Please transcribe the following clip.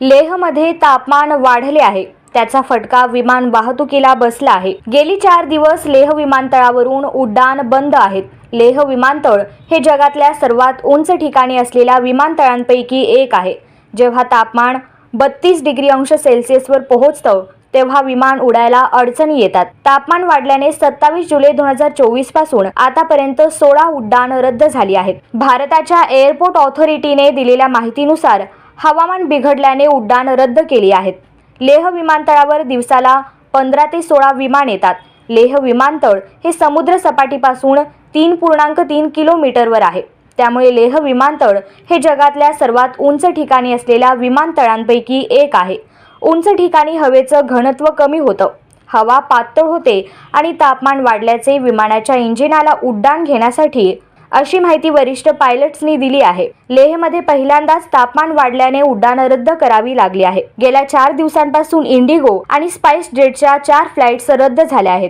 लेहमध्ये तापमान वाढले आहे. त्याचा फटका विमान वाहतुकीला बसला आहे. गेली चार दिवस लेह विमानतळावरून उड्डाण बंद आहेत. लेह विमानतळ हे जगातल्या सर्वात उंच ठिकाणी असलेल्या विमानतळांपैकी एक आहे. जेव्हा तापमान बत्तीस डिग्री अंश सेल्सिअसवर पोहोचतं तेव्हा विमान उडायला अडचणी येतात. तापमान वाढल्याने सत्तावीस जुलै दोन हजार चोवीसपासून आतापर्यंत सोळा उड्डाण रद्द झाली आहेत. भारताच्या एअरपोर्ट ऑथॉरिटीने दिलेल्या माहितीनुसार हवामान बिघडल्याने उड्डाण रद्द केली आहेत. लेह विमानतळावर दिवसाला पंधरा ते सोळा विमान येतात. लेह विमानतळ हे समुद्र सपाटीपासून तीन पूर्णांक तीन किलोमीटरवर आहे. त्यामुळे लेह विमानतळ हे जगातल्या सर्वात उंच ठिकाणी असलेल्या विमानतळांपैकी एक आहे. उंच ठिकाणी हवेचं घनत्व कमी होतं. हवा पातळ होते आणि तापमान वाढल्याचे विमानाच्या इंजिनाला उड्डाण घेण्यासाठी अशी माहिती वरिष्ठ पायलट्सनी दिली आहे. लेहमध्ये पहिल्यांदाच तापमान वाढल्याने उड्डाण रद्द करावी लागली आहे. गेल्या चार दिवसांपासून इंडिगो आणि स्पाइस जेटच्या चार फ्लाईट्स रद्द झाल्या आहेत.